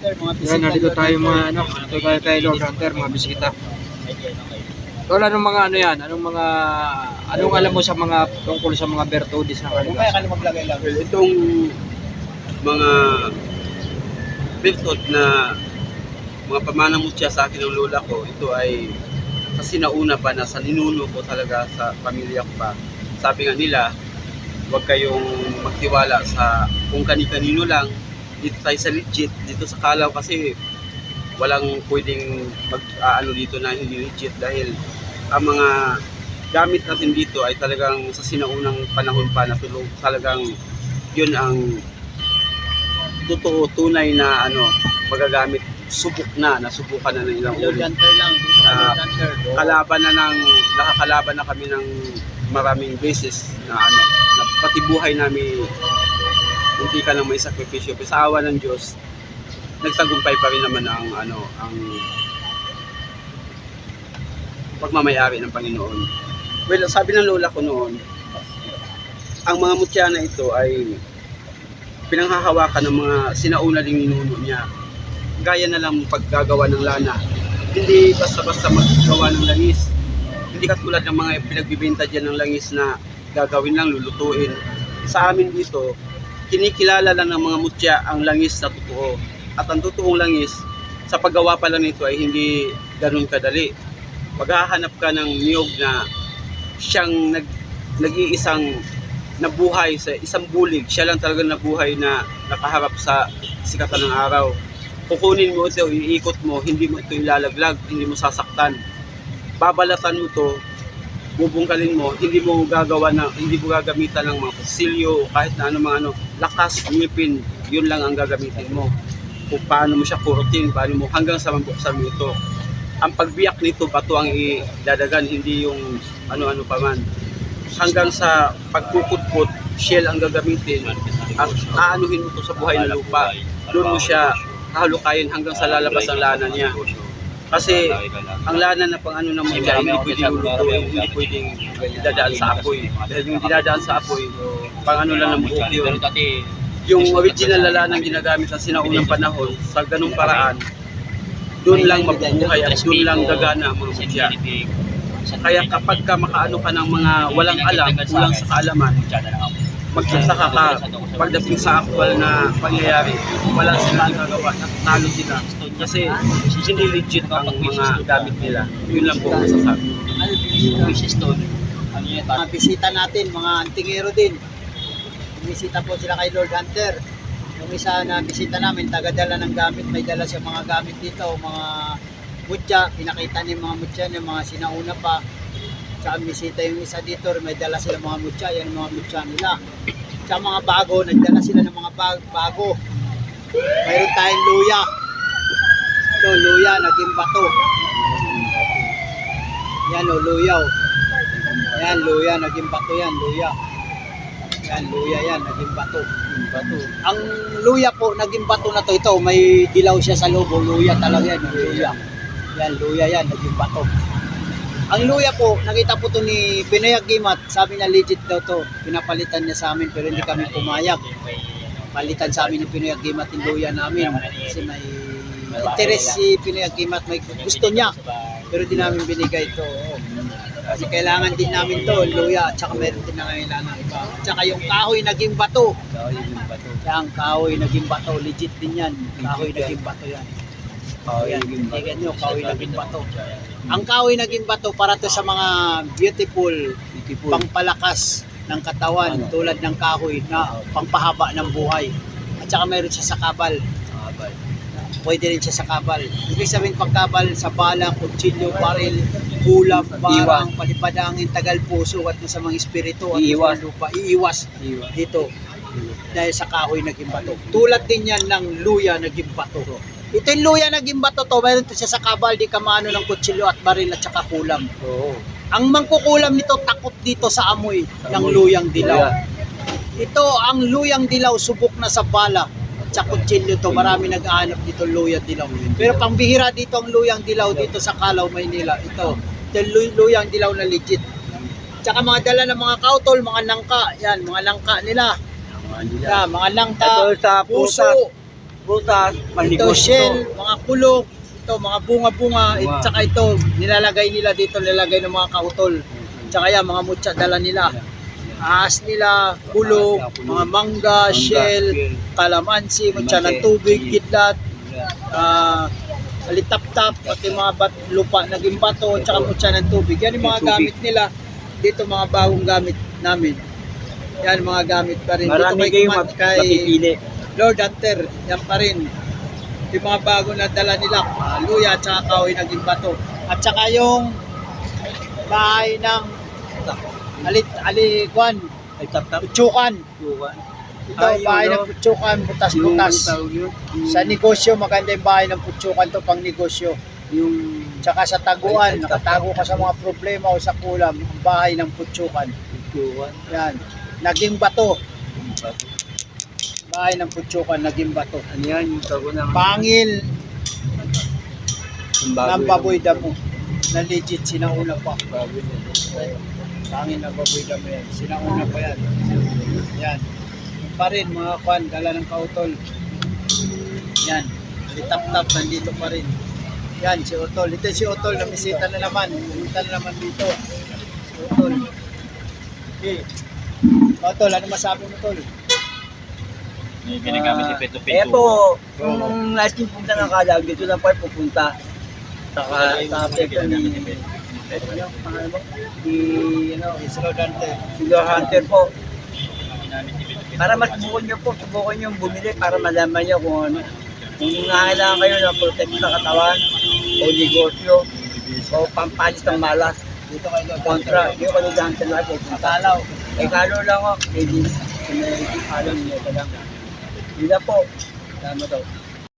Hunter, mga bisita. Yan, nandito tayo mga ano, dito tayo kay Lord Hunter, mga bisita. Tol, anong mga ano yan? Anong mga, anong alam mo sa mga, tungkol sa mga Bertudis na Mamaya kanila? ka na maglagay lang. Well, itong mga birthod na mga pamanamutya sa akin ng lola ko, ito ay sa sinauna pa na sa ninuno ko talaga sa pamilya ko pa. Sabi nga nila, huwag kayong magtiwala sa kung kani-kanino lang. Dito tayo sa legit, dito sa Kalaw kasi walang pwedeng mag ano dito na hindi legit dahil ang mga gamit natin dito ay talagang sa sinaunang panahon pa na tulong talagang yun ang totoo tunay na ano magagamit subok na nasubukan na ng ilang Hunter lang. Dito Ah, Hunter. kalaban na ng nakakalaban na kami ng maraming beses na ano na pati buhay namin hindi ka lang may sakripisyo pero sa awa ng Diyos nagtagumpay pa rin naman ang ano ang pagmamayari ng Panginoon. Well, sabi ng lola ko noon, ang mga mutya na ito ay pinanghahawakan ng mga sinauna ding ninuno niya. Gaya na lang paggagawa ng lana. Hindi basta-basta maggawa ng langis. Hindi katulad ng mga pinagbibenta dyan ng langis na gagawin lang, lulutuin. Sa amin dito, kinikilala lang ng mga mutya ang langis na totoo. At ang totoong langis, sa paggawa pa lang nito ay hindi ganun kadali. Maghahanap ka ng niyog na siyang nag, nag-iisang nabuhay sa isang bulig. Siya lang talaga nabuhay na nakaharap sa sikatan ng araw. Kukunin mo ito, iikot mo, hindi mo ito ilalaglag, hindi mo sasaktan. Babalatan mo to, bubungkalin mo, hindi mo gagawa na, hindi mo gagamitan ng mga kusilyo, kahit na ano mga ano, lakas, ngipin, yun lang ang gagamitin mo. Kung paano mo siya kurutin, paano mo, hanggang sa mabuksan mo ito. Ang pagbiyak nito, bato ang idadagan, hindi yung ano-ano pa man. Hanggang sa pagkukudkot, shell ang gagamitin at aanuhin mo ito sa buhay na lupa. Doon mo siya halukayin hanggang sa lalabas ang lana niya. Kasi ang lana na pang ano ng mga hindi pwedeng lulutuin, hindi pwedeng dadaan sa apoy. Dahil yung dinadaan sa apoy, pang ano lang ng buhok yun. Yung original na lanang ginagamit sa sinaunang panahon, sa ganung paraan, doon lang mabubuhay at doon lang gagana mga mutya. Kaya kapag ka makaano ka ng mga walang alam, kulang sa kaalaman, magsasaka ka pagdating sa actual na pangyayari, wala silang gagawa, natalo sila. Kasi hindi legit ang mga gamit nila. Yun lang po ang masasabi. Mga bisita natin, mga antingero din. Bumisita po sila kay Lord Hunter. Yung isa na bisita namin, taga-dala ng gamit, may dala siya mga gamit dito, mga mutya, pinakita niya mga mutya niya, mga sinauna pa. Tsaka bisita yung isa dito, may dala sila mga mutya, yan mga mutya nila. Tsaka mga bago, nagdala sila ng mga bag, bago. Mayroon tayong luya. Ito, luya, naging bato. Yan o, luya o. Yan, luya, naging bato yan, luya. Yan, luya yan, naging bato. bato. Ang luya po, naging bato na to, ito, may dilaw siya sa loob, o luya talaga yan, luya. Yan, luya yan, naging bato. Ang luya po, nakita po to ni Pinayag Gimat, sabi na legit daw to, pinapalitan niya sa amin pero hindi kami pumayag. Palitan sa amin ni Pinayag Gimat yung luya namin kasi may interest si Pinayag Gimat, may gusto niya pero di namin binigay oo. Kasi kailangan din namin to, luya, at saka meron din na kailangan iba. At saka yung kahoy naging bato. Yan, kahoy naging bato, legit din yan. Kahoy naging bato yan. Yan, tingnan nyo, kahoy naging bato. Ang kahoy naging bato para to sa mga beautiful, pangpalakas ng katawan tulad ng kahoy na pangpahaba ng buhay. At saka meron siya sa kabal. Pwede rin siya sa kabal. Ibig sabihin pagkabal sa bala, kutsilyo, baril, kulap, barang, palipadangin, tagal puso at sa mga espiritu at Iiwas. sa lupa. Iiwas dito dahil sa kahoy naging bato. Tulad din yan ng luya naging bato. Ito yung luya naging bato to, mayroon to siya sa kabal, di kamano ng kutsilyo at baril at saka kulam. Oo. Ang mangkukulam nito takot dito sa amoy ng luyang dilaw. Ito ang luyang dilaw subok na sa bala at sa kutsilyo to marami nag-aanap dito luyang dilaw. Pero pambihira dito ang luyang dilaw dito sa Calao, Maynila. Ito, ito yung luy- luyang dilaw na legit. Tsaka mga dala ng mga kautol, mga langka, yan, mga langka nila. Yan, mga langka, Ito sa puso, pusa. Butas, Ito shell, mga kulog, ito mga bunga-bunga, at Bunga. saka ito nilalagay nila dito, nilalagay ng mga kautol. Tsaka yan, mga mutya dala nila. Ahas nila, kulog, mga mangga, shell, kalamansi, mutya ng tubig, kidlat, ah alitap-tap, pati mga bat, lupa naging bato, tsaka mutya ng tubig. Yan yung mga gamit nila. Dito mga bagong gamit namin. Yan mga gamit pa rin. Marami Dito Kumat, map- mapipili. Lord Hunter, yan pa rin. Yung mga bago na dala nila, uh, luya at saka kahoy naging bato. At saka yung bahay ng alit alikwan, putsukan. Ito, Ay, bahay ng putsukan, butas-butas. Sa negosyo, maganda yung bahay ng putsukan to pang negosyo. Yung Tsaka sa taguan, nakatago ka sa mga problema o sa kulam, ang bahay ng putsukan. Yan. Naging bato. Bahay ng putsukan, naging bato. Ano yan? Yung tago ng... Pangil ng baboy damo na legit sinauna pa. Baboy na. Pangil ng baboy damo yan. Sinauna pa yan. Yan. Yung pa rin mga kwan, dala ng kautol. Yan. Litap-tap, nandito pa rin. Yan, si Otol. Ito si Otol, namisita na naman. Pumunta na naman dito. Si Otol. Okay. Otol, ano masabi mo, Tol? Ginagamit ni Peto Kaya po, kung nais yung punta ng Kalag, dito lang po ay pupunta. Saka sa apekto ni... Ito yung pangalan mo? Di, ano, Si Lord Hunter. si Lord Hunter po. Para mas subukan nyo po, subukan nyo bumili para malaman nyo kung ano. Kung nangangailangan kayo ng protect sa katawan, o negosyo, o pampalis ng malas, Dito kay Lord kontra, yung Lord Hunter lang, ay. Matalaw. Eh, kalo lang ako, pwede, kung may ito lang. Yun na po. Tama daw.